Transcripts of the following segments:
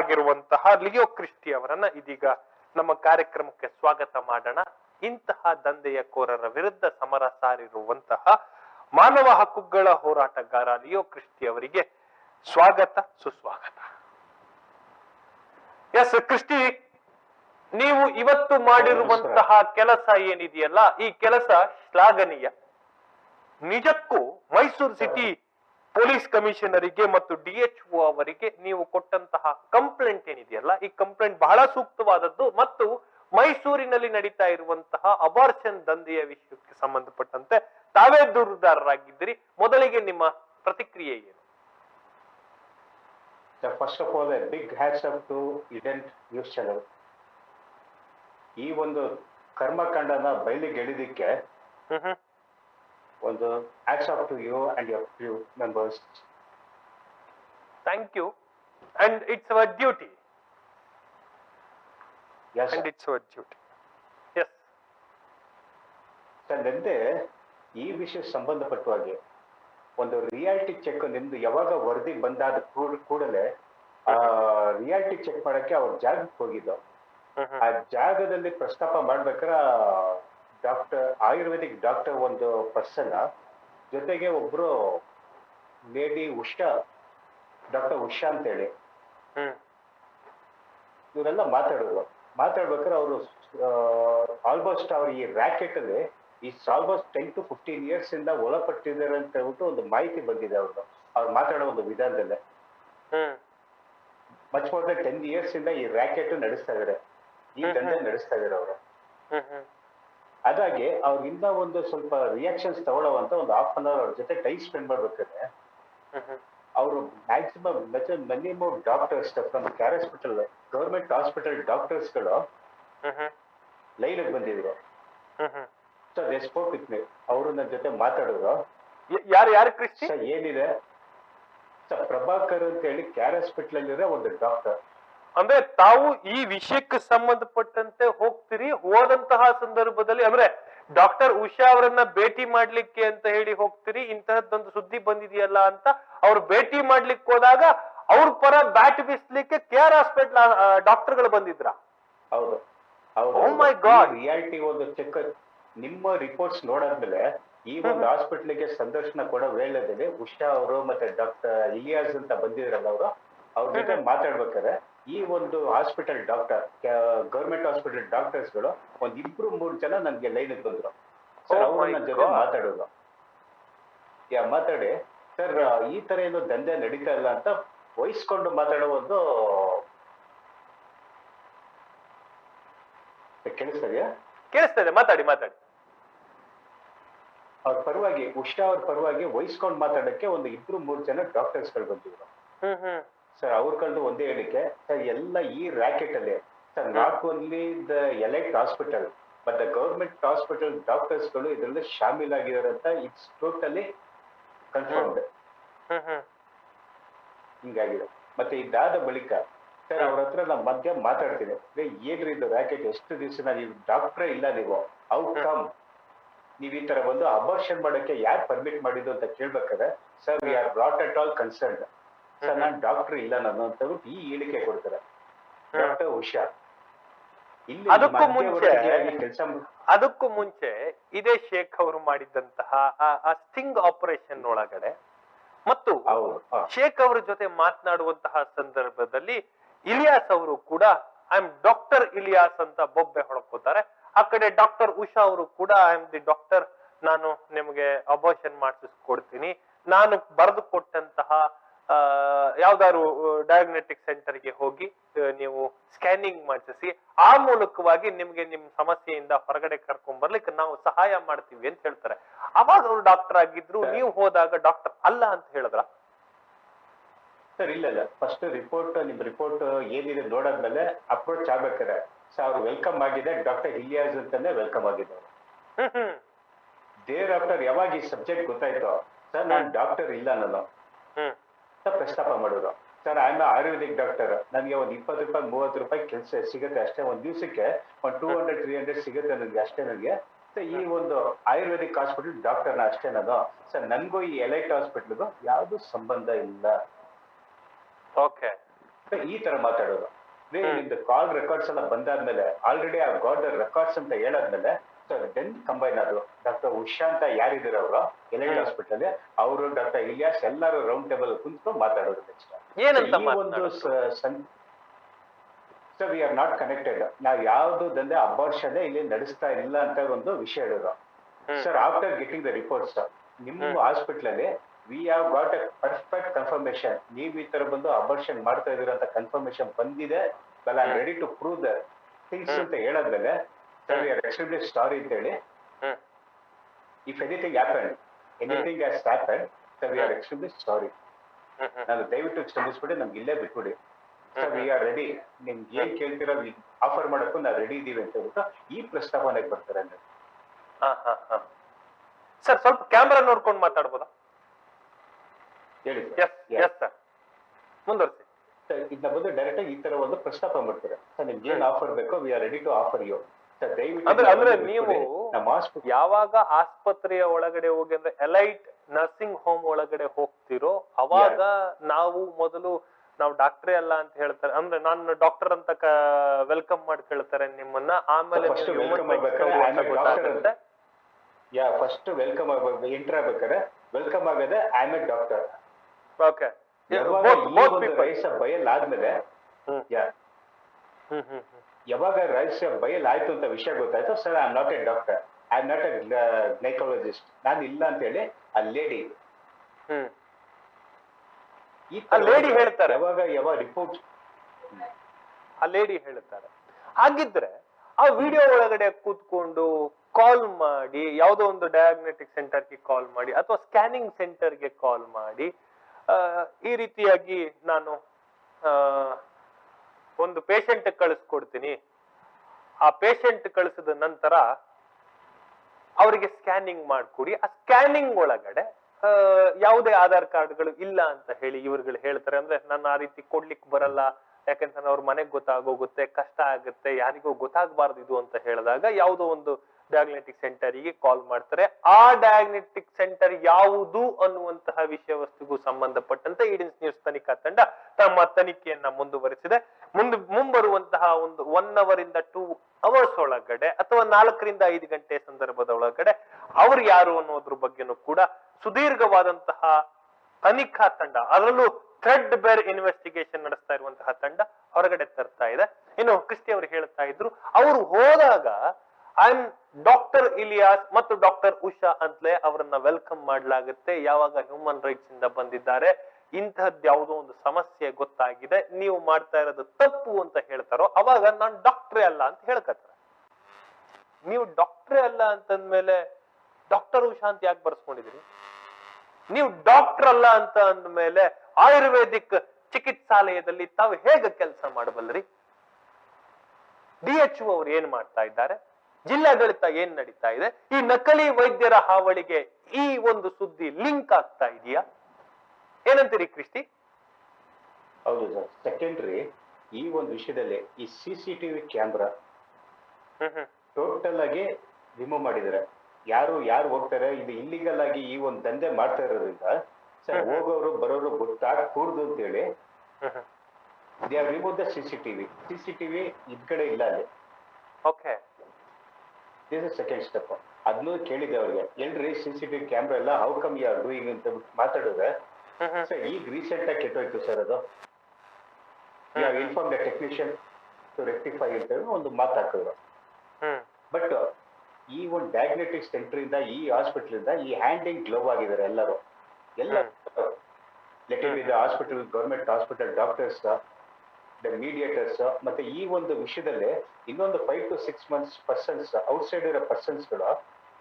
ಆಗಿರುವಂತಹ Leo Christie ಅವರನ್ನ ಇದೀಗ ನಮ್ಮ ಕಾರ್ಯಕ್ರಮಕ್ಕೆ ಸ್ವಾಗತ ಮಾಡೋಣ. ಇಂತಹ ದಂಧೆಯ ಕೋರರ ವಿರುದ್ಧ ಸಮರ ಸಾರಿರುವಂತಹ ಮಾನವ ಹಕ್ಕುಗಳ ಹೋರಾಟಗಾರ ಲಿಯೋ ಕ್ರಿಸ್ಟಿ ಅವರಿಗೆ ಸ್ವಾಗತ, ಸುಸ್ವಾಗತ. ಎಸ್, ಕ್ರಿಸ್ಟಿ, ನೀವು ಇವತ್ತು ಮಾಡಿರುವಂತಹ ಕೆಲಸ ಏನಿದೆಯಲ್ಲ, ಈ ಕೆಲಸ ಶ್ಲಾಘನೀಯ. ನಿಜಕ್ಕೂ ಮೈಸೂರು ಸಿಟಿ ಪೊಲೀಸ್ ಕಮಿಷನರಿಗೆ ಮತ್ತು ಡಿ ಎಚ್ ಒ ಅವರಿಗೆ ನೀವು ಕೊಟ್ಟಂತಹ ಕಂಪ್ಲೇಂಟ್ ಏನಿದೆಯಲ್ಲ ಈ ಕಂಪ್ಲೇಂಟ್ ಬಹಳ ಸೂಕ್ತವಾದದ್ದು ಮತ್ತು ಮೈಸೂರಿನಲ್ಲಿ ನಡೀತಾ ಇರುವಂತಹ ಅಬಾರ್ಷನ್ ದಂಧೆಯ ವಿಷಯಕ್ಕೆ ಸಂಬಂಧಪಟ್ಟಂತೆ ತಾವೇ ದೂರುದಾರರಾಗಿದ್ದೀರಿ. ಮೊದಲಿಗೆ ನಿಮ್ಮ ಪ್ರತಿಕ್ರಿಯೆ ಏನು? First of all big hatch to ident news channel. ಈ ಒಂದು ಕರ್ಮಕಾಂಡನ ಬಯಲಿಗೆ ಹ್ಮ್ ಒಂದು hats off to you and your few members thank you and it's our duty yes and it's our duty yes sir ನಿಂದೆ ಈ ವಿಷಯ ಸಂಬಂಧಪಟ್ಟ ಹಾಗೆ ಒಂದು ರಿಯಾಲಿಟಿ ಚೆಕ್ ನಿಮ್ದು ಯಾವಾಗ ವರದಿ ಬಂದಾದ ಕೂಡ್- ಕೂಡಲೇ ಆ ರಿಯಾಲಿಟಿ ಚೆಕ್ ಮಾಡಕ್ಕೆ ಅವ್ರ ಜಾಗಕ್ಕೆ ಹೋಗಿದ್ದು. ಆ ಜಾಗದಲ್ಲಿ ಪ್ರಸ್ತಾಪ ಮಾಡ್ಬೇಕಾದ್ರೆ ಡಾಕ್ಟರ್ ಆಯುರ್ವೇದಿಕ್ ಡಾಕ್ಟರ್ ಒಂದು ಪರ್ಸನ್ ಜೊತೆಗೆ ಒಬ್ರು ಲೇಡಿ ಉಷಾ ಡಾಕ್ಟರ್ ಉಷಾ ಅಂತ ಹೇಳಿ ಇವರೆಲ್ಲ ಮಾತಾಡೋರು. ಮಾತಾಡ್ಬೇಕಾದ್ರೆ ಅವರು ಆಲ್ಮೋಸ್ಟ್ ಅವ್ರ ಈ ರ್ಯಾಕೆಟ್ ಅಲ್ಲಿ ಈ almost ten to fifteen years ಇಂದ ಒಳಪಟ್ಟಿದ್ದಾರೆ ಅಂತ ಹೇಳ್ಬಿಟ್ಟು ಒಂದು ಮಾಹಿತಿ ಬಂದಿದೆ ಅವ್ರದ್ದು ಅವ್ರು ಮಾತಾಡೋ ಒಂದು ವಿಧಾನದಲ್ಲೇ. Much more than ten years ಇಂದ ಈ ರ್ಯಾಕೆಟ್ ನಡೆಸ್ತಾ ಇದಾರೆ. ಈ ದಂಧೆ. ನಡೆಸ್ತಾ ಇದಾರೆ ಅವರು. ಅದಾಗಿ ಅವ್ರಿಂದ ಒಂದು ಸ್ವಲ್ಪ ರಿಯಾಕ್ಷನ್ಸ್ ತಗೊಳ್ಳೋವಂತ ಒಂದು ಹಾಫ್ ಅನ್ ಅವರ್ ಅವ್ರ ಜೊತೆ ಟೈಮ್ ಸ್ಪೆಂಡ್ ಮಾಡ್ಬೇಕಾದ್ರೆ ಅವರು maximum minimum doctors from care hospital government hospital ಡಾಕ್ಟರ್ಸ್ಗಳು ಲೈನ್ಗೆ ಬಂದಿದ್ರು. Hmm hmm so they spoke with me ಅವರು ನನ್ನ ಜೊತೆ ಮಾತಾಡಿದ್ರು. ಯಾರು ಯಾರು ಸರ್ ಏನಿದೆ? ಸರ್ ಪ್ರಭಾಕರ್ ಅಂತ ಹೇಳಿ ಕ್ಯಾರ್ ಹಾಸ್ಪಿಟಲ್ ಅಲ್ಲಿ ಒಂದು ಡಾಕ್ಟರ್ ಅಂದ್ರೆ ತಾವು ಈ ವಿಷಯಕ್ಕೆ ಸಂಬಂಧಪಟ್ಟಂತೆ ಹೋಗ್ತೀರಿ ಹೋದಂತಹ ಸಂದರ್ಭದಲ್ಲಿ ಅಂದ್ರೆ ಡಾಕ್ಟರ್ ಉಷಾ ಅವರನ್ನ ಭೇಟಿ ಮಾಡ್ಲಿಕ್ಕೆ ಅಂತ ಹೇಳಿ ಹೋಗ್ತೀರಿ ಇಂತಹದ್ದೊಂದು ಸುದ್ದಿ ಬಂದಿದೆಯಲ್ಲ ಅಂತ ಅವ್ರು ಭೇಟಿ ಮಾಡ್ಲಿಕ್ಕೆ ಹೋದಾಗ ಅವ್ರ ಪರ ಬ್ಯಾಟ್ ಬೀಸ್ಲಿಕ್ಕೆ ಕೆ ಆರ್ ಹಾಸ್ಪಿಟಲ್ ಡಾಕ್ಟರ್ಗಳು ಬಂದಿದ್ರ ಹೌದು ಮೈ ಗಾಡ್. ರಿಯಾಲಿಟಿ ಒಂದು ಚೆಕ್ ನಿಮ್ಮ ರಿಪೋರ್ಟ್ಸ್ ನೋಡಾದ್ಮೇಲೆ ಈ ಒಂದು ಹಾಸ್ಪಿಟಲ್ಗೆ ಸಂದರ್ಶನ ಕೊಡೋ ವೇಳೆದಲ್ಲಿ ಉಷಾ ಅವರು ಮತ್ತೆ ಡಾಕ್ಟರ್ ಇಲಿಯಾಸ್ ಅಂತ ಬಂದಿದ್ರಲ್ಲ ಅವರು ಅವ್ರ ಜೊತೆ. ಮಾತಾಡ್ಬೇಕಾದ್ರೆ ಈ ಒಂದು ಹಾಸ್ಪಿಟಲ್ ಡಾಕ್ಟರ್ ಗೌರ್ಮೆಂಟ್ ಹಾಸ್ಪಿಟಲ್ ಡಾಕ್ಟರ್ಸ್ಗಳು ಒಂದ್ ಇಬ್ರು ಮೂರು ಜನ ನನ್ಗೆ ಲೈನ್ ಬಂದ್ರು. ಸರ್ ಅವ್ರ ಅವರು ನನ್ನ ಜೊತೆ. ಮಾತಾಡೋದು. ಯಾ ಮಾತಾಡಿ. ಸರ್ ಈ ತರ ಏನು ದಂಧೆ ನಡೀತಾ ಇಲ್ಲ ಅಂತ ವಹಿಸ್ಕೊಂಡು ಮಾತಾಡೋ ಒಂದು ಕೇಳಿಸ್ತದೆಯಾ ಕೇಳಿಸ್ತಾ ಇದೆ. ಮಾತಾಡಿ ಮಾತಾಡಿ. ಅವ್ರ ಪರವಾಗಿ ಉಷಾ ಅವ್ರ ಪರವಾಗಿ ವಹಿಸ್ಕೊಂಡು ಮಾತಾಡಕ್ಕೆ ಒಂದು ಇಬ್ರು ಮೂರು ಜನ ಡಾಕ್ಟರ್ಸ್ಗಳು ಬಂದಿದ್ರು. ಸರ್ ಅವ್ರ ಕಂಡು ಒಂದೇ ಹೇಳಿಕೆ. ಸರ್ ಎಲ್ಲ ಈ ರ್ಯಾಕೆಟ್ ಅಲ್ಲಿ sir not only the elite hospital but the government hospital ಡಾಕ್ಟರ್ಸ್ಗಳು ಇದರಲ್ಲಿ ಶಾಮೀಲಾಗಿದ್ದಾರೆ ಅಂತ ಇಟ್ಸ್ ಟೋಟಲಿ ಕನ್ಫರ್ಮ್ಡ್ ಹಿಂಗಾಗಿದೆ. ಮತ್ತೆ ಇದಾದ ಬಳಿಕ ಸರ್ ಅವ್ರ ಹತ್ರ ನಾನು ಮಧ್ಯ ಮಾತಾಡ್ತೀನಿ. "ಏ, ಏನ್ರಿ ಇದು ರ್ಯಾಕೆಟ್ ಎಷ್ಟು ದಿವಸ ನೀವು ಡಾಕ್ಟರ್ ಇಲ್ಲ ನೀವು. ಔಟ್ ಕಮ್ ನೀವ್ ಈ ತರ ಬಂದು ಅಬಾರ್ಷನ್ ಮಾಡಕ್ಕೆ ಯಾರು ಪರ್ಮಿಟ್ ಮಾಡಿದ್ದು ಅಂತ ಕೇಳ್ಬೇಕಾದ್ರೆ sir we are not at all concern sir non doctor ಇಲ್ಲ ನಾನು ಅಂತ ಈ ಹೇಳಿಕೆ ಕೊಡ್ತಾರೆ. ಡಾಕ್ಟರ್ ಉಷಾ ಇಲ್ಲಿ ಅದಕ್ಕೂ ಮುಂಚೆ- ಅದಕ್ಕೂ ಮುಂಚೆ ಇದೇ ಶೇಖ್ ಅವರು ಮಾಡಿದಂತಹ ಆ- ಸ್ಟಿಂಗ್ ಆಪರೇಷನ್ ಒಳಗಡೆ ಮತ್ತು ಶೇಖ್ ಅವರ ಜೊತೆ ಮಾತನಾಡುವಂತಹ ಸಂದರ್ಭದಲ್ಲಿ ಇಲಿಯಾಸ್ ಅವರು ಕೂಡ ಐ ಆಮ್ ಡಾಕ್ಟರ್ ಇಲಿಯಾಸ್ ಅಂತ ಬೊಬ್ಬೆ ಹೊಡ್ಕೋತಾರೆ. ಆ ಕಡೆ ಡಾಕ್ಟರ್ ಉಷಾ ಅವರು ಕೂಡ ಐ ಆಮ್ ದಿ ಡಾಕ್ಟರ್ ನಾನು ನಿಮಗೆ ಅಬೋಷನ್ ಮಾಡಿಸ್ಕೊಡ್ತೀನಿ ನಾನು ಬರೆದು ಕೊಟ್ಟಂತಹ ಯಾವ್ದಾದ್ರು ಡಯಾಗ್ನೆಟಿಕ್ ಸೆಂಟರ್ಗೆ ಹೋಗಿ ನೀವು ಸ್ಕ್ಯಾನಿಂಗ್ ಮಾಡಿಸಿ ಆ ಮೂಲಕವಾಗಿ ನಿಮ್ಗೆ ನಿಮ್ ಸಮಸ್ಯೆಯಿಂದ ಹೊರಗಡೆ ಕರ್ಕೊಂಡ್ ಬರ್ಲಿಕ್ಕೆ ನಾವು ಸಹಾಯ ಮಾಡ್ತೀವಿ ಅಂತ ಹೇಳ್ತಾರೆ. ಅವಾಗ ಅವ್ರು ಡಾಕ್ಟರ್ ಆಗಿದ್ರು ನೀವು ಹೋದಾಗ ಡಾಕ್ಟರ್ ಅಲ್ಲ ಅಂತ ಹೇಳಿದ್ರ? ಸರ್ ಇಲ್ಲ ಇಲ್ಲ. ಫಸ್ಟ್ ರಿಪೋರ್ಟ್ ನಿಮ್ ರಿಪೋರ್ಟ್ ಏನಿದೆ ನೋಡಾದ್ಮೇಲೆ ಅಪ್ರೋಚ್ ಆಗ್ಬೇಕಾರೆ ಸರ್ ಅವ್ರು ವೆಲ್ಕಮ್ ಆಗಿದೆ ಡಾಕ್ಟರ್ ಇಲಿಯಾಸ್ ಅಂತಾನೆ ವೆಲ್ಕಮ್ ಆಗಿದೆ ದೇರ್ ಆಫ್ಟರ್ ಯಾವಾಗ ಈ ಸಬ್ಜೆಕ್ಟ್ ಗೊತ್ತಾಯ್ತು? ಸರ್ ನಾನು ಡಾಕ್ಟರ್ ಇಲ್ಲ ನಾನು. ಪ್ರಸ್ತಾಪ ಮಾಡೋರು ಸರ್ ಐ ಆಯುರ್ವೇದಿಕ್ ಡಾಕ್ಟರ್ ನನಗೆ ಒಂದು ಇಪ್ಪತ್ತು ರೂಪಾಯಿ ಮೂವತ್ತು ರೂಪಾಯಿ ಕೆಲಸ ಸಿಗುತ್ತೆ ಅಷ್ಟೇ. ಒಂದು ದಿವಸಕ್ಕೆ ಒಂದು ಟೂ ಹಂಡ್ರೆಡ್ ತ್ರೀ ಹಂಡ್ರೆಡ್ ಸಿಗುತ್ತೆ ನನಗೆ ಅಷ್ಟೇ ನನಗೆ. ಸೊ ಈ ಒಂದು ಆಯುರ್ವೇದಿಕ್ ಹಾಸ್ಪಿಟಲ್ ಡಾಕ್ಟರ್ನ ಅಷ್ಟೇ ನಾನು. ಸರ್ ನನಗೂ ಈ ಎಲೈಟ್ ಹಾಸ್ಪಿಟ್ಲ್ಗೂ ಯಾವುದು ಸಂಬಂಧ ಇಲ್ಲ. ಓಕೆ ಈ ತರ ಮಾತಾಡೋದು. ನಿಮ್ದು ಕಾಲ್ ರೆಕಾರ್ಡ್ಸ್ ಎಲ್ಲ ಬಂದಾದ್ಮೇಲೆ ಆಲ್ರೆಡಿ ಆ ಗಾಡ್ ರೆಕಾರ್ಡ್ಸ್ ಅಂತ ಹೇಳಾದ್ಮೇಲೆ ದೆನ್ ಕಂಬೈನ್ ಆದ್ರು ಡಾಕ್ಟರ್ ಉಷಾ ಅಂತ ಯಾರಿದ್ರು ಅವರು? ಎಲೆ. ಹಾಸ್ಪಿಟಲ್ ಅವರು ಡಾಕ್ಟರ್ ಇಲಿಯಾಸ್ ಎಲ್ಲರೂ ರೌಂಡ್ ಟೇಬಲ್ ಕುಂತ್ಕೊಂಡು ಮಾತಾಡೋದು ಒಂದು? Sir we are not connected ನಾವು ಯಾವ್ದು ದಂಧೆ ಅಬಾರ್ಷನ್ ಇಲ್ಲಿ ನಡೆಸ್ತಾ ಇಲ್ಲ ಅಂತ ಒಂದು ವಿಷಯ ಹೇಳಿದ್ರು. Sir after getting the reports ನಿಮ್ಮ. ಹಾಸ್ಪಿಟಲ್ ಅಲ್ಲಿ we have got a perfect confirmation ನೀವು ಈ ತರ ಬಂದು ಅಬಾರ್ಷನ್ ಮಾಡ್ತಾ ಇದೀರ ಅಂತ ಕನ್ಫರ್ಮೇಶನ್ ಬಂದಿದೆ. ಬಲ್ I. Ready to prove the things ಅಂತ ಹೇಳಾದ್ಮೇಲೆ ಎಕ್ಸ್ಟ್ರೀಮ್ಲಿ ಸ್ಟಾರಿ ಅಂತ ಹೇಳಿ. If anything happen anything has happen sir we are. Extremely sorry ನಾನು ದಯವಿಟ್ಟು ಕ್ಷಮಿಸ್ಬಿಡಿ ನಮ್ಗೆ ಇಲ್ಲೇ ಬಿಟ್ಬಿಡಿ. ಸರ್ ವಿ ಆರ್ ರೆಡಿ ನಿಮ್ಗೆ ಏನ್ ಕೇಳ್ತೀರಾ ಆಫರ್ ಮಾಡಕ್ಕೂ ನಾವು ರೆಡಿ ಇದೀವಿ ಅಂತ ಹೇಳ್ಬಿಟ್ಟು ಈ ಪ್ರಸ್ತಾವನೆಗೆ ಬರ್ತಾರೆ ಅಂದ್ರೆ. ಸರ್ ಸ್ವಲ್ಪ ಕ್ಯಾಮ್ರಾ ನೋಡ್ಕೊಂಡು ಮಾತಾಡ್ಬೋದಾ? ಹೇಳಿ ಸರ್ ಮುಂದುವರಿಸಿ. ಸರ್ ಇದನ್ನ ಬಂದು ಡೈರೆಕ್ಟ್ ಆಗಿ ಈ ತರ ಒಂದು ಪ್ರಸ್ತಾಪ ಮಾಡ್ತಾರೆ. ಸರ್ ನಿಮ್ಗೆ ಏನ್ ಆಫರ್ ಬೇಕೋ we are ready to offer you sir ಅಂದ್ರೆ- ಅಂದ್ರೆ ನೀವು. ಯಾವಾಗ ಆಸ್ಪತ್ರೆಯ ಒಳಗಡೆ ಹೋಗಿ ಅಂದ್ರೆ ಎಲೈಟ್ ನರ್ಸಿಂಗ್ ಹೋಮ್ ಒಳಗಡೆ ಹೋಗ್ತಿರೋ ಅವಾಗ ನಾವು ಮೊದಲು ನಾವು ಡಾಕ್ಟ್ರೇ ಅಲ್ಲ ಅಂತ ಹೇಳ್ತಾರೆ. ಅಂದ್ರೆ ನಾನು ಡಾಕ್ಟರ್ ಅಂತ ವೆಲ್ಕಮ್ ಮಾಡಿ ಕೇಳ್ತಾರೆ ನಿಮ್ಮನ್ನ. ಆಮೇಲೆ ಗೊತ್ತಾಗುತ್ತೆ. ಯಾ ಫಸ್ಟ್ ವೆಲ್ಕಮ್ ಆಗ್ಬೇಕು ಎಂಟರ್ ಆಗ್ಬೇಕಾದ್ರೆ ವೆಲ್ಕಮ್ ಆಗದೆ I am a doctor okay ರಹಸ್ಯ ಬಯಲ್ ಆದ್ಮೇಲೆ. ಯಾ ಹ್ಮ್ ಹ್ಮ್ ಹ್ಮ್. ಯಾವಾಗ ರಹಸ್ಯ ಬಯಲ್ ಆಯ್ತು ಅಂತ ವಿಷಯ ಗೊತ್ತಾಯ್ತು sir I am not a doctor I am not a ನಾನು ಇಲ್ಲ ಅಂತ ಹೇಳಿ ಆ ಲೇಡಿ ಹ್ಮ್. ಈ ಆ lady ಹೇಳ್ತಾರೆ. ಯಾವಾಗ ಯಾವಾಗ ರಿಪೋರ್ಟ್ ಆ ಲೇಡಿ ಹೇಳ್ತಾರೆ. ಹಾಗಿದ್ರೆ ಆ ವಿಡಿಯೋ ಒಳಗಡೆ ಕೂತ್ಕೊಂಡು ಕಾಲ್ ಮಾಡಿ ಯಾವುದೋ ಒಂದು ಡಯಾಗ್ನೆಟಿಕ್ ಸೆಂಟರ್ಗೆ ಕಾಲ್ ಮಾಡಿ ಅಥವಾ ಸ್ಕ್ಯಾನಿಂಗ್ ಸೆಂಟರ್ಗೆ ಕಾಲ್ ಮಾಡಿ ಈ ರೀತಿಯಾಗಿ ನಾನು ಆ, ಒಂದು ಪೇಷಂಟ್ ಕಳಿಸ್ಕೊಡ್ತೀನಿ. ಆ ಪೇಷಂಟ್ ಕಳಿಸಿದ ನಂತರ ಅವರಿಗೆ ಸ್ಕ್ಯಾನಿಂಗ್ ಮಾಡ್ಕೊಡಿ. ಆ ಸ್ಕ್ಯಾನಿಂಗ್ ಒಳಗಡೆ ಯಾವುದೇ ಆಧಾರ್ ಕಾರ್ಡ್ಗಳು ಇಲ್ಲ ಅಂತ ಹೇಳಿ ಇವ್ರುಗಳು ಹೇಳ್ತಾರೆ. ಅಂದ್ರೆ ನಾನು ಆ ರೀತಿ ಕೊಡ್ಲಿಕ್ಕೆ ಬರಲ್ಲ. ಯಾಕಂತಂದ್ರೆ ಅವ್ರ ಮನೆಗೆ ಗೊತ್ತಾಗೋಗುತ್ತೆ, ಕಷ್ಟ ಆಗುತ್ತೆ, ಯಾರಿಗೂ ಗೊತ್ತಾಗಬಾರ್ದು ಇದು ಅಂತ ಹೇಳಿದಾಗ ಯಾವುದೋ ಒಂದು ಡಯಾಗ್ನೆಟಿಕ್ ಸೆಂಟರಿಗೆ ಕಾಲ್ ಮಾಡ್ತಾರೆ. ಆ ಡಯಾಗ್ನೆಟಿಕ್ ಸೆಂಟರ್ ಯಾವುದು ಅನ್ನುವಂತಹ ವಿಷಯ ವಸ್ತುಗೂ ಸಂಬಂಧಪಟ್ಟಂತೆ ಈಡನ್ಸ್ ನ್ಯೂಸ್ ತನಿಖಾ ತಂಡ ತಮ್ಮ ತನಿಖೆಯನ್ನ ಮುಂದುವರಿಸಿದೆ. ಮುಂದೆ ಮುಂಬರುವಂತಹ ಒಂದು ಒನ್ ಅವರ್ ಇಂದ ಟೂ ಅವರ್ಸ್ ಒಳಗಡೆ ಅಥವಾ ನಾಲ್ಕರಿಂದ ಐದು ಗಂಟೆ ಸಂದರ್ಭದ ಒಳಗಡೆ ಅವ್ರು ಯಾರು ಅನ್ನೋದ್ರ ಬಗ್ಗೆನೂ ಕೂಡ ಸುದೀರ್ಘವಾದಂತಹ ತನಿಖಾ ತಂಡ, ಅದರಲ್ಲೂ ಥ್ರೆಡ್ ಬೇರ್ ಇನ್ವೆಸ್ಟಿಗೇಷನ್ ನಡೆಸ್ತಾ ಇರುವಂತಹ ತಂಡ ಹೊರಗಡೆ ತರ್ತಾ ಇದೆ. ಇನ್ನು ಕ್ರಿಸ್ಟಿ ಅವರು ಹೇಳ್ತಾ ಇದ್ರು, ಅವರು ಹೋದಾಗ ಐ ಡಾಕ್ಟರ್ ಇಲಿಯಾಸ್ ಮತ್ತು ಡಾಕ್ಟರ್ ಉಷಾ ಅಂತಲೇ ಅವರನ್ನ ವೆಲ್ಕಮ್ ಮಾಡಲಾಗುತ್ತೆ. ಯಾವಾಗ ಹ್ಯೂಮನ್ ರೈಟ್ಸ್ ಇಂದ ಬಂದಿದ್ದಾರೆ ಇಂತಹದ್ದು ಯಾವುದೋ ಒಂದು ಸಮಸ್ಯೆ ಗೊತ್ತಾಗಿದೆ, ನೀವು ಮಾಡ್ತಾ ಇರೋದು ತಪ್ಪು ಅಂತ ಹೇಳ್ತಾರೋ, ಅವಾಗ ನಾನು ಡಾಕ್ಟ್ರೇ ಅಲ್ಲ ಅಂತ ಹೇಳ್ಕತ್ತಾರೆ. ನೀವು ಡಾಕ್ಟ್ರೇ ಅಲ್ಲ ಅಂತಂದ್ಮೇಲೆ ಡಾಕ್ಟರ್ ಅಂತ ಯಾಕೆ ಬರ್ಸ್ಕೊಂಡಿದ್ರಿ? ನೀವು ಡಾಕ್ಟರ್ ಅಲ್ಲ ಅಂತ ಅಂದ್ಮೇಲೆ ಆಯುರ್ವೇದಿಕ್ ಚಿಕಿತ್ಸಾಲಯದಲ್ಲಿ ತಾವು ಹೇಗೆ ಕೆಲಸ ಮಾಡಬಲ್ರಿ ಡಿ ಎಚ್ ಅವರು ಏನ್ ಮಾಡ್ತಾ ಇದ್ದಾರೆ? ಜಿಲ್ಲಾಡಳಿತ ಏನ್ ನಡೀತಾ ಇದೆ? ಈ ನಕಲಿ ವೈದ್ಯರ ಹಾವಳಿಗೆ ಈ ಒಂದು ಸುದ್ದಿ ಲಿಂಕ್ ಆಗ್ತಾ ಇದೆಯಾ? ಏನಂತೀರಿ ಕ್ರಿಸ್ತಿ ಹೌದು ಸರ್. ಸೆಕೆಂಡ್ರಿ ಈ ಒಂದು ವಿಷಯದಲ್ಲಿ ಈ C C TV camera total ಆಗಿ ರಿಮೂವ್ ಮಾಡಿದ್ದಾರೆ. ಯಾರು ಯಾರು ಹೋಗ್ತಾರೆ? ಇದು ಇಲ್ಲಿಗಲ್ ಆಗಿ ಈ ಒಂದು ದಂಧೆ ಮಾಡ್ತಾ ಇರೋದ್ರಿಂದ ಸರ್. ಹೋಗೋರು ಬರೋರು ಗೊತ್ತಾಗ ಕೂರದು ಅಂತ ಹೇಳಿ they are remove the C C TV C C TV ಇದ್ ಕಡೆ ಇಲ್ಲ ಅಲ್ಲಿ. Okay. This is second step ಅದನ್ನು ಕೇಳಿದೆ ಅವ್ರಿಗೆ. ಎಲ್ರಿ ಸಿ ಸಿ ಟಿವಿ ಕ್ಯಾಮ್ರಾ ಎಲ್ಲ how come you are doing ಅಂತ ಮಾತಾಡಿದ್ರೆ ಸರ್ ಈಗ ರೀಸೆಂಟ್ ಆಗಿ ಕೆಟ್ಟೋಯ್ತು ಸರ್ ಅದು. Inform the technician to rectify ಅಂತ ಹೇಳಿ ಒಂದು ಮಾತು ಹಾಕಿದ್ರು. ಬಟ್ ಈ ಒಂದು ಡಯಾಗ್ನೆಟಿಕ್ ಸೆಂಟರ್ ಇಂದ ಈ ಹಾಸ್ಪಿಟಲ್ ಇಂದ ಈ ಹ್ಯಾಂಡಿಂಗ್ ಗ್ಲೋವ್ ಆಗಿದ್ದಾರೆ ಎಲ್ಲರೂ. ಎಲ್ಲ let it the hospital government hospital doctors the mediators ಮತ್ತೆ ಈ ಒಂದು ವಿಷಯದಲ್ಲಿ ಇನ್ನೊಂದು five to six months persons outside ಇರೋ ಪರ್ಸನ್ಸ್ಗಳು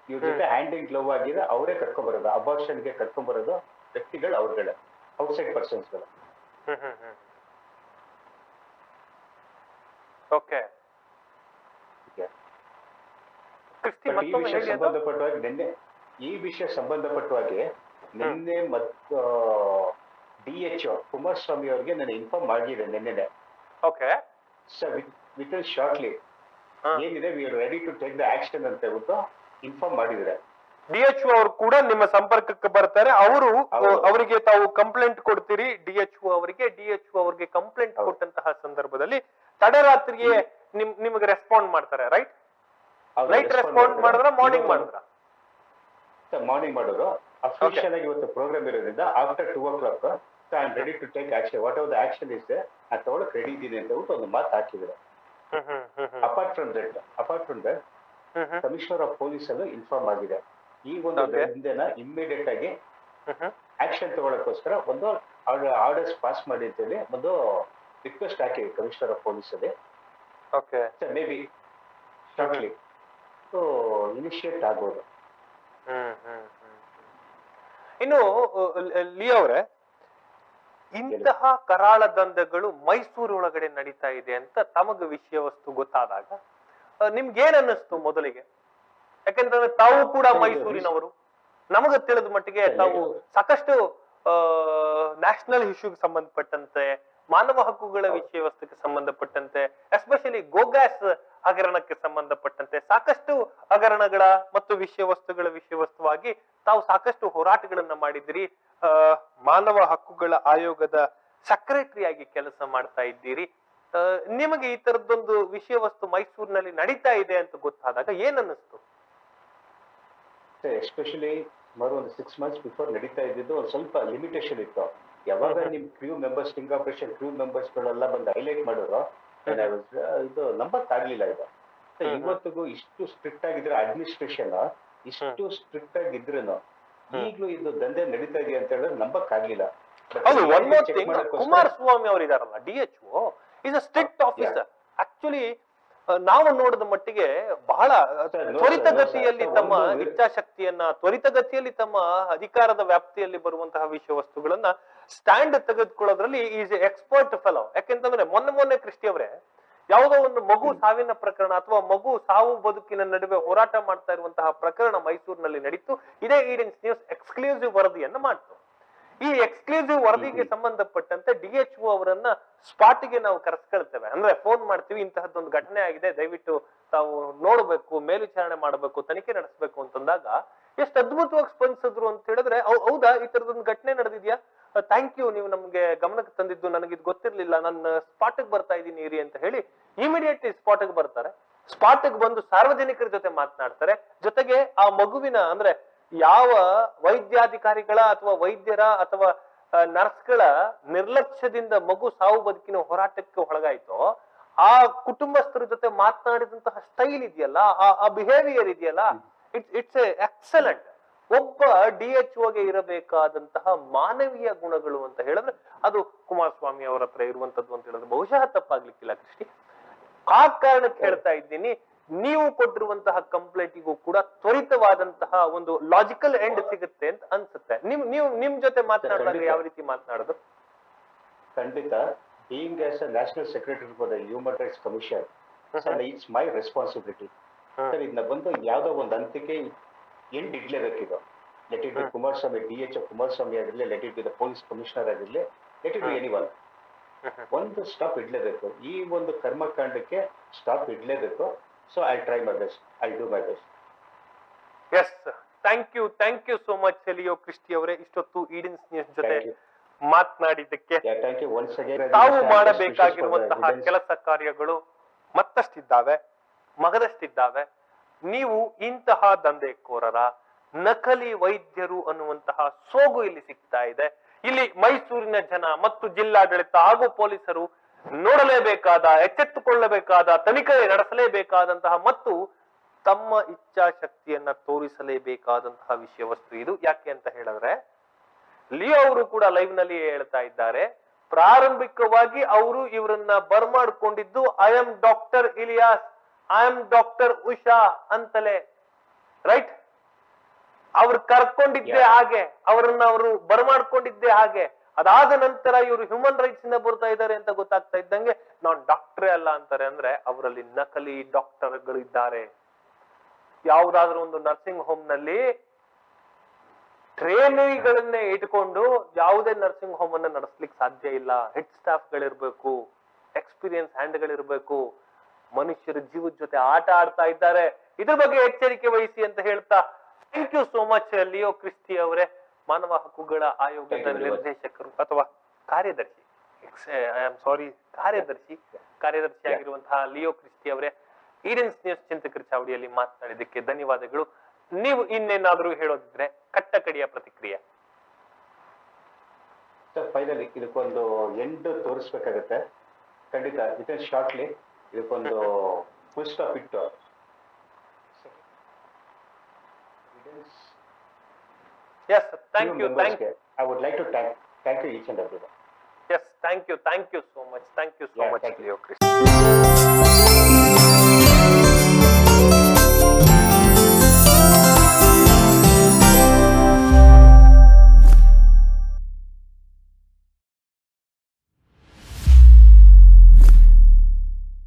ಇವ್ರ ಜೊತೆ ಹ್ಯಾಂಡಿಂಗ್ ಗ್ಲೋವ್ ಆಗಿದೆ ಅವರೇ ಕರ್ಕೊಂಡ್ಬರೋದು ಅಬಾರ್ಷನ್ಗೆ ಕರ್ಕೊಂಡ್ಬರೋದು ವ್ಯಕ್ತಿಗಳು ಅವ್ರಗಳೇ ಔಟ್ಸೈಡ್ ಪರ್ಸನ್ಸ್ಗಳು ಓಕೆ ಈ ವಿಷಯ ಸಂಬಂಧಪಟ್ಟವಾಗಿ ನಿನ್ನೆ ಈ ವಿಷಯ ಸಂಬಂಧಪಟ್ಟವಾಗಿ ನಿನ್ನೆ ಮತ್ತು ಡಿ ಎಚ್ ಕುಮಾರಸ್ವಾಮಿ ಅವರಿಗೆ ನಾನು ಇನ್ಫಾರ್ಮ್ ಮಾಡಿದೆ ನಿನ್ನೆನೆ. Okay sir with shortly. ಏನಿದೆ we are ready to take the action ಅಂತ ಹೇಳ್ಬಿಟ್ಟು ಇನ್ಫಾರ್ಮ್ ಮಾಡಿದ್ರೆ ಡಿ ಎಚ್ ಅವರು ಕೂಡ ನಿಮ್ಮ ಸಂಪರ್ಕಕ್ಕೆ ಬರ್ತಾರೆ. ಅವರು. ಅವರಿಗೆ ತಾವು ಕಂಪ್ಲೇಂಟ್ ಕೊಡ್ತೀರಿ. ಡಿ ಎಚ್ ಅವರಿಗೆ ಡಿ ಎಚ್ ಅವರಿಗೆ ಕಂಪ್ಲೇಂಟ್. ಕೊಟ್ಟಂತಹ ಸಂದರ್ಭದಲ್ಲಿ ತಡರಾತ್ರಿಗೆ ನಿಮ್ ನಿಮಗೆ ರೆಸ್ಪಾಂಡ್ ಮಾಡ್ತಾರೆ ರೈಟ್ ರೈಟ್ ರೆಸ್ಪಾಂಡ್ ಮಾಡಿದ್ರ ಮಾರ್ನಿಂಗ್ ಮಾಡಿದ್ರ? ಮಾರ್ನಿಂಗ್ ಮಾಡೋರು ಅಫಿಷಿಯಲ್ ಆಗಿ ಇವತ್ತು ಪ್ರೋಗ್ರಾಮ್ ಇರೋದ್ರಿಂದ after two o'clock I am ready to take action what are the action is ಅದು ತಗೊಳಕ್ ರೆಡಿ ಇದ್ದೀನಿ ಅಂತ ಹೇಳ್ಬಿಟ್ಟು ಒಂದು ಮಾತು ಹಾಕಿದ್ದಾರೆ apart from that apart from that commissioner of police ಅಲ್ಲೂ ಇನ್ಫಾರ್ಮ್ ಆಗಿದೆ. ಈ ಒಂದು. ಹಿಂದೆನ ಇಮ್ಮಿಡಿಯೇಟ್ ಆಗಿ ಆಕ್ಷನ್ ತಗೊಳಕ್ಕೋಸ್ಕರ ಒಂದು ಆರ್ಡರ್ಸ್ ಪಾಸ್ ಮಾಡಿ ಅಂತೇಳಿ ಒಂದು ರಿಕ್ವೆಸ್ಟ್ ಹಾಕಿವಿ ಕಮಿಷನರ್ ಆಫ್ ಪೊಲೀಸ್ ಅಲ್ಲಿ. Okay maybe shortly so initiate ಆಗ್ಬೋದು. ಇನ್ನು ಲಿ ಅವರೇ ಇಂತಹ ಕರಾಳ ದಂಧೆಗಳು ಮೈಸೂರೊಳಗಡೆ ನಡೀತಾ ಇದೆ ಅಂತ ತಮಗ ವಿಷಯ ವಸ್ತು ಗೊತ್ತಾದಾಗ ನಿಮ್ಗೆ ನಿಮ್ಗೇನ್ ಅನ್ನಿಸ್ತು ಮೊದಲಿಗೆ? ಯಾಕೆಂತಂದ್ರೆ ತಾವು ಕೂಡ ಮೈಸೂರಿನವರು. ನಮಗೆ ತಿಳಿದ ಮಟ್ಟಿಗೆ ತಾವು ಸಾಕಷ್ಟು ನ್ಯಾಷನಲ್ ಇಶ್ಯೂಗೆ ಸಂಬಂಧಪಟ್ಟಂತೆ ಮಾನವ ಹಕ್ಕುಗಳ ವಿಷಯ ವಸ್ತುಕ್ಕೆ ಸಂಬಂಧಪಟ್ಟಂತೆ ಎಸ್ಪೆಷಲಿ ಗೋಗ್ಯಾಸ್ ಹಗರಣಕ್ಕೆ ಸಂಬಂಧಪಟ್ಟಂತೆ ಸಾಕಷ್ಟು ಹಗರಣಗಳ ಮತ್ತು ವಿಷಯ ವಸ್ತುಗಳ ವಿಷಯ ವಸ್ತುವಾಗಿ ತಾವು ಸಾಕಷ್ಟು ಹೋರಾಟಗಳನ್ನ ಮಾಡಿದಿರಿ ಆ, ಮಾನವ ಹಕ್ಕುಗಳ ಆಯೋಗದ ಸೆಕ್ರೆಟರಿಯಾಗಿ ಕೆಲಸ ಮಾಡ್ತಾ ಇದ್ದೀರಿ. ನಿಮಗೆ ಈ ತರದ್ದೊಂದು ವಿಷಯ ವಸ್ತು ಮೈಸೂರಿನಲ್ಲಿ ನಡೀತಾ ಇದೆ ಅಂತ ಗೊತ್ತಾದಾಗ ಏನ್ ಅನ್ನಿಸ್ತು? ಎಸ್ಪೆಷಲಿ ಸುಮಾರು ಒಂದು ಸಿಕ್ಸ್ ಮಂತ್ಸ್ ಬಿಫೋರ್ ನಡೀತಾ ಇದ್ದಿದ್ದು ಒಂದು ಸ್ವಲ್ಪ ಲಿಮಿಟೇಷನ್ ಇತ್ತು. ಯಾವಾಗ. ನಿಮ್ crew members sting operation crew members ಗಳೆಲ್ಲ ಬಂದು ಹೈಲೈಟ್ ಮಾಡೋರು. ಇದು ನಂಬಕ್ ಆಗ್ಲಿಲ್ಲ ಇದು. ಇವತ್ತಿಗೂ ಇಷ್ಟು ಸ್ಟ್ರಿಕ್ಟ್ ಆಗಿದ್ರೆ ಅಡ್ಮಿನಿಸ್ಟ್ರೇಷನ್ ಇಷ್ಟು ಸ್ಟ್ರಿಕ್ಟ್ ಆಗಿದ್ರು ಈಗಲೂ ಇದು ದಂಧೆ ನಡೀತಾ ಇದೆ ಅಂತ ಹೇಳಿದ್ರೆ ನಂಬಕ್ ಆಗ್ಲಿಲ್ಲ ಹೌದು ಒನ್ ಮೋರ್ ಥಿಂಗ್ ಕುಮಾರಸ್ವಾಮಿ ಅವರು ಇದಾರಲ್ಲ D H O is a strict officer actually ನಾವು ನೋಡಿದ ಮಟ್ಟಿಗೆ ಬಹಳ ತ್ವರಿತಗತಿಯಲ್ಲಿ. ತಮ್ಮ ಇಚ್ಛಾಶಕ್ತಿಯನ್ನ ತ್ವರಿತಗತಿಯಲ್ಲಿ ತಮ್ಮ ಅಧಿಕಾರದ ವ್ಯಾಪ್ತಿಯಲ್ಲಿ ಬರುವಂತಹ ವಿಷಯ ವಸ್ತುಗಳನ್ನ ಸ್ಟ್ಯಾಂಡ್ ತೆಗೆದುಕೊಳ್ಳೋದ್ರಲ್ಲಿ ಈಸ್ ಎಕ್ಸ್ಪರ್ಟ್ ಫೆಲೋ ಯಾಕೆಂತಂದ್ರೆ ಮೊನ್ನೆ ಮೊನ್ನೆ ಕೃಷ್ಣಿ ಅವರೇ ಯಾವುದೋ ಒಂದು ಮಗು ಸಾವಿನ ಪ್ರಕರಣ ಅಥವಾ ಮಗು ಸಾವು ಬದುಕಿನ ನಡುವೆ ಹೋರಾಟ ಮಾಡ್ತಾ ಇರುವಂತಹ ಪ್ರಕರಣ ಮೈಸೂರಿನಲ್ಲಿ ನಡೀತು. ಇದೇ ಈಡೆನ್ಸ್ ನ್ಯೂಸ್ ಎಕ್ಸ್ಕ್ಲೂಸಿವ್ ವರದಿಯನ್ನ ಮಾಡ್ತು. ಈ ಎಕ್ಸ್ಕ್ಲೂಸಿವ್ ವರದಿಗೆ ಸಂಬಂಧಪಟ್ಟಂತೆ ಡಿ ಎಚ್ ಅವರನ್ನ ಸ್ಪಾಟ್ಗೆ ನಾವು ಕರೆಸ್ಕೊಳ್ತೇವೆ. ಅಂದ್ರೆ ಫೋನ್ ಮಾಡ್ತೀವಿ ಇಂತಹದ್ದೊಂದು ಘಟನೆ ಆಗಿದೆ ದಯವಿಟ್ಟು ತಾವು ನೋಡ್ಬೇಕು ಮೇಲ್ವಿಚಾರಣೆ ಮಾಡಬೇಕು ತನಿಖೆ ನಡೆಸಬೇಕು ಅಂತಂದಾಗ ಎಷ್ಟು ಅದ್ಭುತವಾಗಿ ಸ್ಪಂದಿಸಿದ್ರು ಅಂತ ಹೇಳಿದ್ರೆ ಹೌದಾ ಈ ತರದೊಂದು ಘಟನೆ ನಡೆದಿದ್ಯಾ? ಥ್ಯಾಂಕ್ ಯು ನೀವು ನಮ್ಗೆ ಗಮನಕ್ಕೆ ತಂದಿದ್ದು ನನಗೆ ಇದು ಗೊತ್ತಿರ್ಲಿಲ್ಲ ನನ್ನ ಸ್ಪಾಟ್ಗೆ ಬರ್ತಾ ಇದ್ದೀನಿ ಇರಿ ಅಂತ ಹೇಳಿ ಇಮಿಡಿಯೇಟ್ಲಿ ಸ್ಪಾಟ್ಗೆ ಬರ್ತಾರೆ. ಸ್ಪಾಟ್ಗೆ ಬಂದು ಸಾರ್ವಜನಿಕರ ಜೊತೆ ಮಾತನಾಡ್ತಾರೆ. ಜೊತೆಗೆ ಆ ಮಗುವಿನ ಅಂದ್ರೆ ಯಾವ ವೈದ್ಯಾಧಿಕಾರಿಗಳ ಅಥವಾ ವೈದ್ಯರ ಅಥವಾ ನರ್ಸ್ಗಳ ನಿರ್ಲಕ್ಷ್ಯದಿಂದ ಮಗು ಸಾವು ಬದುಕಿನ ಹೋರಾಟಕ್ಕೆ ಒಳಗಾಯ್ತೋ ಆ ಕುಟುಂಬಸ್ಥರ ಜೊತೆ ಮಾತನಾಡಿದಂತಹ ಸ್ಟೈಲ್ ಇದೆಯಲ್ಲ ಆ- ಆ ಬಿಹೇವಿಯರ್ ಇದೆಯಲ್ಲ ಇಟ್ಸ್ ಇಟ್ಸ್ ಎ ಎಕ್ಸಲೆಂಟ್ ಒಬ್ಬ ಡಿ ಎಚ್ಗೆ ಇರಬೇಕಾದಂತಹ ಮಾನವೀಯ ಗುಣಗಳು ಅಂತ ಹೇಳಿದ್ರೆ ಅದು ಕುಮಾರಸ್ವಾಮಿ ಅವರ ಹತ್ರ ಇರುವಂತದ್ದು ಅಂತ ಹೇಳಿದ್ರೆ ಬಹುಶಃ ತಪ್ಪಾಗ್ಲಿಕ್ಕಿಲ್ಲ ಕೃಷ್ಣ. ಆ ಕಾರಣಕ್ಕೆ ಹೇಳ್ತಾ ಇದ್ದೀನಿ ನೀವು ಕೊಟ್ಟಿರುವಂತಹ ಕಂಪ್ಲೇಂಟಿಗೂ ಕೂಡ ತ್ವರಿತವಾದಂತಹ ಒಂದು ಲಾಜಿಕಲ್ ಎಂಡ್ ಸಿಗುತ್ತೆ ಅಂತ ಅನ್ಸುತ್ತೆ. ನಿಮ್ ನೀವು ನಿಮ್ ಜೊತೆ ಮಾತನಾಡಿದಾಗ. ಯಾವ ರೀತಿ ಮಾತನಾಡೋದು? ಖಂಡಿತ. Being as a national secretary for the human rights commission it's my responsibility sir ಇದನ್ನ ಬಂದು ಯಾವ್ದೋ ಒಂದು ಅಂತಿಕೆ end ಇಡ್ಲೇಬೇಕಿದು let it be. Kumaraswamy D H Kumaraswamy ಆಗಿರ್ಲಿ let it be the police commissioner ಆಗಿರ್ಲಿ let it be. Any one ಒಂದು stop ಇಡ್ಲೇಬೇಕು. ಈ ಒಂದು ಕರ್ಮಕಾಂಡಕ್ಕೆ ಸ್ಟಾಪ್ ಇಡ್ಲೇಬೇಕು. So I try my best. I'll do my best. Yes thank you thank you so much Leo Christy ಅವರೇ. ಇಷ್ಟೊತ್ತು ಈಡಿನ್ಸ್ news ಜೊತೆ ಮಾತನಾಡಿದ್ದಕ್ಕೆ ತಾವು ಮಾಡಬೇಕಾಗಿರುವಂತಹ ಕೆಲಸ ಕಾರ್ಯಗಳು ಮತ್ತಷ್ಟಿದ್ದಾವೆ ಮಗದಷ್ಟಿದ್ದಾವೆ. ನೀವು ಇಂತಹ ದಂಧೆಕೋರರ ನಕಲಿ ವೈದ್ಯರು ಅನ್ನುವಂತಹ ಸೋಗು ಇಲ್ಲಿ ಸಿಗ್ತಾ ಇದೆ. ಇಲ್ಲಿ ಮೈಸೂರಿನ ಜನ ಮತ್ತು ಜಿಲ್ಲಾಡಳಿತ ಹಾಗೂ ಪೊಲೀಸರು ನೋಡಲೇಬೇಕಾದ ಎಚ್ಚೆತ್ತುಕೊಳ್ಳಬೇಕಾದ ತನಿಖೆ ನಡೆಸಲೇಬೇಕಾದಂತಹ ಮತ್ತು ತಮ್ಮ ಇಚ್ಛಾಶಕ್ತಿಯನ್ನ ತೋರಿಸಲೇಬೇಕಾದಂತಹ ವಿಷಯ ವಸ್ತು ಇದು. ಯಾಕೆ ಅಂತ ಹೇಳಿದ್ರೆ ಲಿಯೋ ಅವರು ಕೂಡ ಲೈವ್ನಲ್ಲಿ ಹೇಳ್ತಾ ಇದ್ದಾರೆ ಪ್ರಾರಂಭಿಕವಾಗಿ ಅವರು ಇವರನ್ನ ಬರ್ಮಾಡ್ಕೊಂಡಿದ್ದು I am doctor Ilyas I am doctor Usha ಅಂತಲೇ. ರೈಟ್ ಅವ್ರು ಕರ್ಕೊಂಡಿದ್ದೆ ಹಾಗೆ ಅವರನ್ನ ಅವರು ಬರ್ಮಾಡ್ಕೊಂಡಿದ್ದೆ ಹಾಗೆ. ಅದಾದ ನಂತರ ಇವರು ಹ್ಯೂಮನ್ ರೈಟ್ಸ್ ಇಂದ ಬರ್ತಾ ಇದ್ದಾರೆ ಅಂತ ಗೊತ್ತಾಗ್ತಾ ಇದ್ದಂಗೆ ನಾನ್ ಡಾಕ್ಟ್ರೇ ಅಲ್ಲ ಅಂತಾರೆ ಅಂದ್ರೆ ಅವರಲ್ಲಿ ನಕಲಿ ಡಾಕ್ಟರ್ಗಳು ಇದ್ದಾರೆ. ಯಾವುದಾದ್ರೂ ಒಂದು ನರ್ಸಿಂಗ್ ಹೋಮ್ನಲ್ಲಿ ಟ್ರೇನಿಗಳನ್ನೇ ಇಟ್ಕೊಂಡು ಯಾವುದೇ ನರ್ಸಿಂಗ್ ಹೋಮ್ ಅನ್ನ ನಡೆಸ್ಲಿಕ್ಕೆ ಸಾಧ್ಯ ಇಲ್ಲ. ಹೆಡ್ ಸ್ಟಾಫ್ ಗಳಿರ್ಬೇಕು ಎಕ್ಸ್ಪೀರಿಯನ್ಸ್ ಹ್ಯಾಂಡ್ ಗಳಿರ್ಬೇಕು, ಮನುಷ್ಯರ ಜೀವದ ಜೊತೆ ಆಟ ಆಡ್ತಾ ಇದ್ದಾರೆ. ಇದ್ರ ಬಗ್ಗೆ ಎಚ್ಚರಿಕೆ ವಹಿಸಿ ಅಂತ ಹೇಳ್ತಾ thank you so much Leo Christy ಅವರೇ. ಮಾನವ ಹಕ್ಕುಗಳ ಆಯೋಗದ. ನಿರ್ದೇಶಕರು ಅಥವಾ ಕಾರ್ಯದರ್ಶಿ ಐ ಆಮ್ ಸಾರಿ ಕಾರ್ಯದರ್ಶಿ ಕಾರ್ಯದರ್ಶಿ ಆಗಿರುವಂತಹ ಲಿಯೋ ಕ್ರಿಸ್ಟಿ ಅವರೇ ಈಡೆನ್ಸ್ ನ್ಯೂಸ್ ಚಿಂತಕರ ಚಾವಡಿಯಲ್ಲಿ ಮಾತನಾಡಿದ್ದಕ್ಕೆ ಧನ್ಯವಾದಗಳು. ನೀವು ಇನ್ನೇನಾದರೂ ಹೇಳೋದಿದ್ರೆ ಕಟ್ಟಕಡಿಯ ಪ್ರತಿಕ್ರಿಯೆ. ಫೈನಲಿ ಇದಕ್ಕೊಂದು ಎಂಡ್ ತೋರಿಸ್ಬೇಕಾಗತ್ತೆ. ಖಂಡಿತ ಇದೆ ಶಾರ್ಟ್ಲಿ ಇದಕ್ಕೊಂದು ಫುಲ್ ಸ್ಟಾಪ್ ಇಟ್ಟು. Yes, thank you. Thank you. I would like to thank, thank you each and everyone. Yes, thank you. Thank you so much. Thank you so yeah, much, Leo